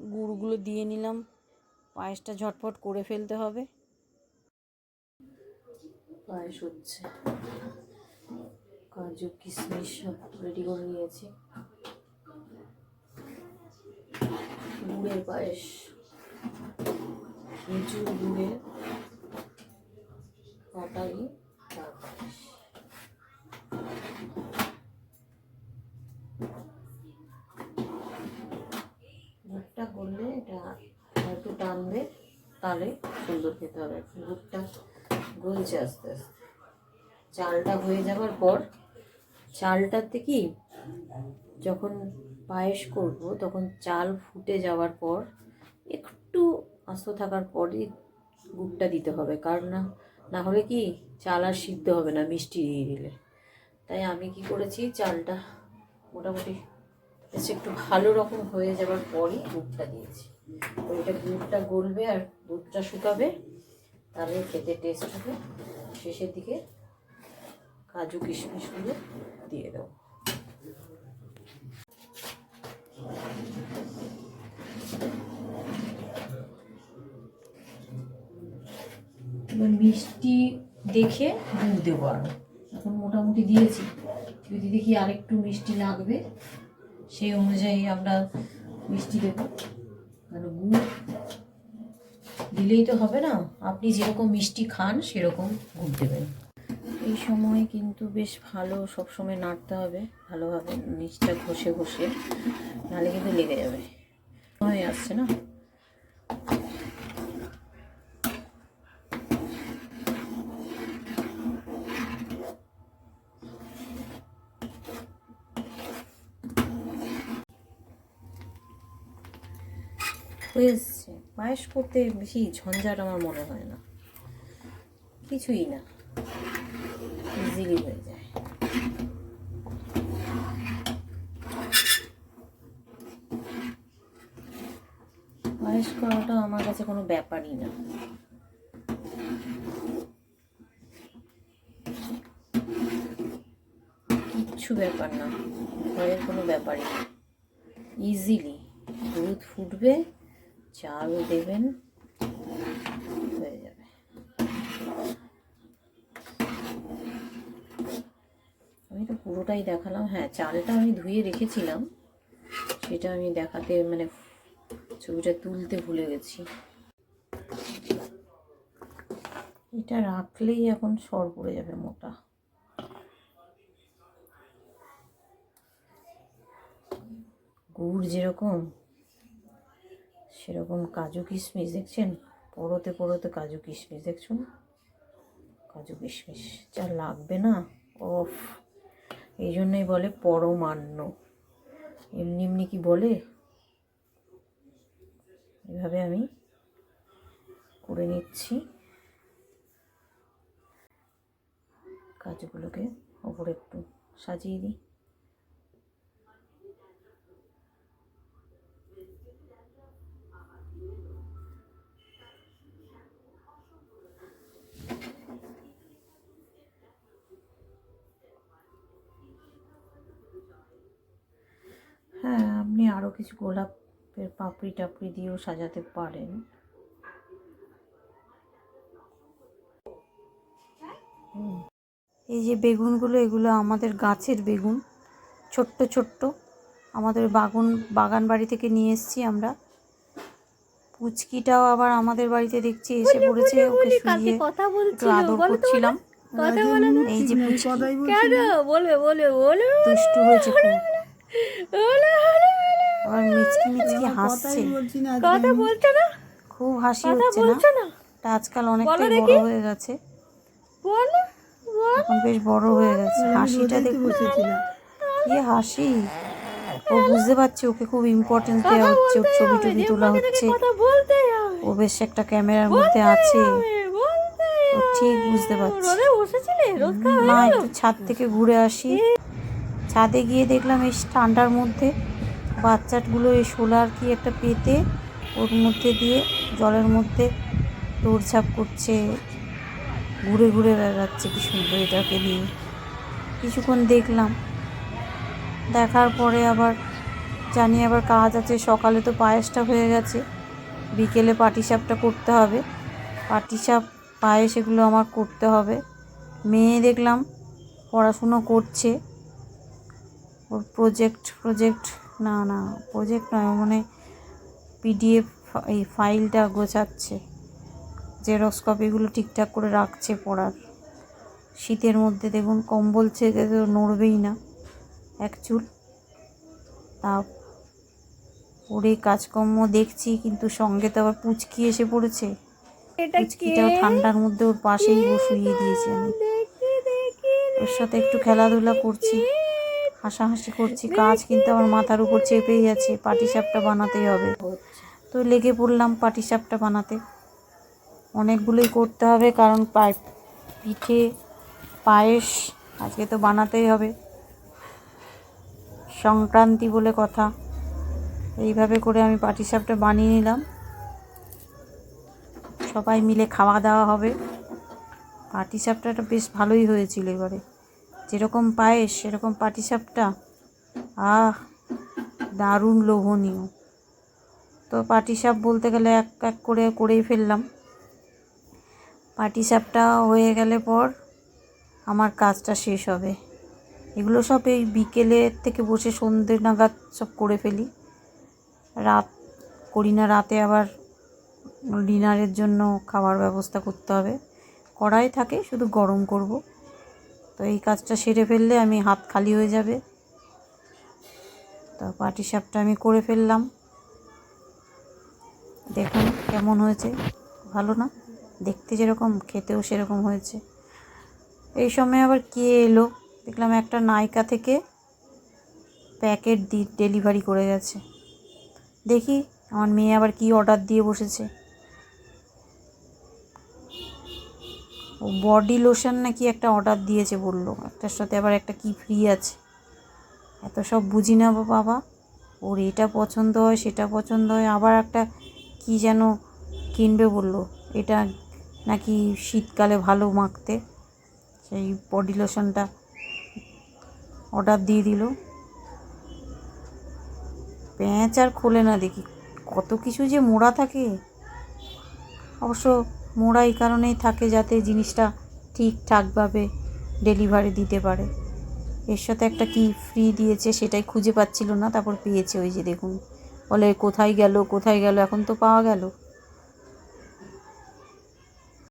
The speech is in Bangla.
গুড়গুলো দিয়ে নিলাম। পায়েসটা ঝটপট করে ফেলতে হবে। পায়েস হচ্ছে। কাজু, কিশমিশ সব রেডি করে নিয়েছি। গুড়ের পায়েস। প্রচুর গুড়ের পাটালি তার পায়েস গুড়টা করলে এটা টানবে তাহলে সুন্দর খেতে হবে। গুড়টা গলছে আস্তে আস্তে। চালটা হয়ে যাওয়ার পর, চালটাতে কি, যখন পায়েস করব, তখন চাল ফুটে যাওয়ার পর, একটু আস্ত থাকার পরই গুড়টা দিতে হবে। কারণ না না হলে কি, চাল আর সিদ্ধ হবে না, মিষ্টি দিয়ে দিলে। তাই আমি কি করেছি, চালটা মোটামুটি বেশ একটু ভালো রকম হয়ে যাওয়ার পরই গুড়টা দিয়েছি। তো এটা গুড়টা গলবে আর দুধটা শুকাবে, তাহলে খেতে টেস্ট হবে। শেষের দিকে কাজু কিশমিশগুলো দিয়ে দেবো। মিষ্টি দেখে দুধ দেবো আরও এখন মোটামুটি দিয়েছি। যদি দেখি আরেকটু মিষ্টি লাগবে। সেই অনুযায়ী আমরা মিষ্টি দেবো। কারণ গুড় দিলেই তো হবে না। আপনি যেরকম মিষ্টি খান, সেরকম গুড় দেবেন। এই সময় কিন্তু বেশ ভালো সবসময় নাড়তে হবে, ভালোভাবে নিচটা ঘষে ঘষে, নাহলে কিন্তু লেগে যাবে। সময় আসছে না। হয়ে এসছে পায়েস করতে বেশি ঝঞ্ঝাট আমার মনে হয় না। কিছুই না। ইজিলি হয়ে যায়। পায়েস করাটা আমার কাছে কোনো ব্যাপারই না। কিচ্ছু ব্যাপার না। ভয়ের কোনো ব্যাপারই না। ইজিলি দুধ ফুটবে। চাল দেবেন। হয়ে যাবে। আমি তো পুরোটাই দেখালাম। হ্যাঁ চালটা আমি ধুয়ে রেখেছিলাম। সেটা আমি দেখাতে মানে ছবিটা তুলতে ভুলে গেছি। এটা রাখলেই এখন সর পড়ে যাবে মোটা। গুড় যেরকম সেরকম কাজু কিশমিশ দেখছেন? পরতে পরতে কাজু কিশমিশ, দেখছ না? কাজু কিশমিশ, যা লাগবে না? অফ এই জন্যই বলে পরমান্ন। এমনি এমনি কি বলে? এভাবে আমি করে নিচ্ছি। কাজুগুলোকে ওপরে একটু সাজিয়ে দিই। হ্যাঁ আপনি আরও কিছু গোলাপের পাপড়ি টাপড়ি দিয়েও সাজাতে পারেন। এই যে বেগুনগুলো এগুলো আমাদের গাছের বেগুন। ছোট্ট ছোট্ট। আমাদের বাগুন বাগান বাড়ি থেকে নিয়ে এসেছি আমরা। পুচকিটাও আবার আমাদের বাড়িতে দেখছি এসে পড়েছে ওকে শুয়ে কথা একটু আদর করছিলাম। এই যে পুচকি। কেন? বলবে বলবে বলবে দুষ্টু হয়েছে খুব। আবার মিচকি মিচকি হাসছে। কথা বলছো না? খুব হাসি হচ্ছে না? বলছো না? তা আজকাল অনেকটাই বড় হয়ে গেছে। বল এখন বেশ বড় হয়ে গেছে। হাসিটা দেখুন। কি হাসি? ও বুঝতে পারছে ওকে খুব ইম্পর্টেন্স দেওয়া হচ্ছে ওর ছবি টবি তোলা হচ্ছে। কথা বলতে হবে। ও বেশ একটা ক্যামেরার মধ্যে আছে। ও ঠিক বুঝতে পারছে। না একটু ছাদ থেকে ঘুরে আসি। ছাদে গিয়ে দেখলাম এই ঠান্ডার মধ্যে বাচ্চাগুলো এই সোলার কি একটা পেতে ওর মধ্যে দিয়ে জলের মধ্যে দৌড়ঝাঁপ করছে, ঘুরে ঘুরে বেড়াচ্ছে, কি সুন্দর এটাকে দিয়ে। কিছুক্ষণ দেখলাম, দেখার পরে আবার জানি আবার কাজ আছে, সকালে তো পায়েসটা হয়ে গেছে, বিকেলে পাটিসাপটা করতে হবে, পাটিসাপ, পায়েস এগুলো আমার করতে হবে। মেয়ে দেখলাম পড়াশুনো করছে ওর প্রজেক্ট প্রজেক্ট না না প্রজেক্ট নয় মানে পিডিএফ এই ফাইলটা গোছাচ্ছে। জেরক্স কপিগুলো ঠিকঠাক করে রাখছে পড়ার। শীতের মধ্যে দেখুন কম্বল ছেড়ে তো নড়বেই না এক চুল তা ওরে কাজকর্ম দেখছি কিন্তু সঙ্গে তো আবার পুচকি এসে পড়েছে। পুচকিটাও ঠান্ডার মধ্যে ওর পাশেই বসিয়ে দিয়েছি। আমি ওর সাথে একটু খেলাধুলা করছি। হাসাহাসি করছি, কাজ কিন্তু আমার মাথার উপর চেপেই আছে, পাটিসাপটা বানাতেই হবে। তো লেগে পড়লাম পাটিসাপটা বানাতে। অনেকগুলোই করতে হবে, কারণ পায়ে পিঠে, পায়েস, আজকে তো বানাতেই হবে। সংক্রান্তি বলে কথা। এইভাবে করে আমি পাটিসাপটা বানিয়ে নিলাম। সবাই মিলে খাওয়া দাওয়া হবে। পাটিসাপটা বেশ ভালোই হয়েছিল এবারে। যেরকম পায়েস, সেরকম পাটিসাপটা। আহ, দারুণ লোভনীয়। তো পাটিসাপ বলতে গেলে এক এক করে করেই ফেললাম। পাটিসাপটা হয়ে গেলে পর আমার কাজটা শেষ হবে। এগুলো সব এই বিকেলের থেকে বসে সন্ধ্যে নাগাদ সব করে ফেলি। রাত, করি না রাতে আবার ডিনারের জন্য খাবার ব্যবস্থা করতে হবে। কড়াই থাকে, শুধু গরম করব। তো এই কাজটা সেরে ফেললে আমি হাত খালি হয়ে যাবে। তো পাটিসাপটা আমি করে ফেললাম। দেখুন কেমন হয়েছে। ভালো না? দেখতে যেরকম, খেতেও সেরকম হয়েছে। এই সময় আবার কে এলো? দেখলাম একটা নায়িকা থেকে প্যাকেট দি, ডেলিভারি করে গেছে দেখি আমার মেয়ে আবার কি অর্ডার দিয়ে বসেছে। বডি লোশন নাকি একটা অর্ডার দিয়েছে বলল। একটার সাথে আবার একটা কি ফ্রি আছে। এত সব বুঝি না বাবা। ওর এটা পছন্দ হয়, সেটা পছন্দ হয়, আবার একটা কি যেন কিনবে বলল। এটা নাকি শীতকালে ভালো মাখতে। সেই বডি লোশনটা অর্ডার দিয়ে দিল। প্যাঁচ আর খোলে না দেখি। কত কিছু যে মোড়া থাকে। অবশ্য মোড়া এই কারণেই থাকে যাতে জিনিসটা ঠিকঠাকভাবে ডেলিভারি দিতে পারে। এর সাথে একটা কি ফ্রি দিয়েছে সেটাই খুঁজে পাচ্ছিল না, তারপর পেয়েছে ওই যে দেখুন। বলে কোথায় গেল কোথায় গেল, এখন তো পাওয়া গেল।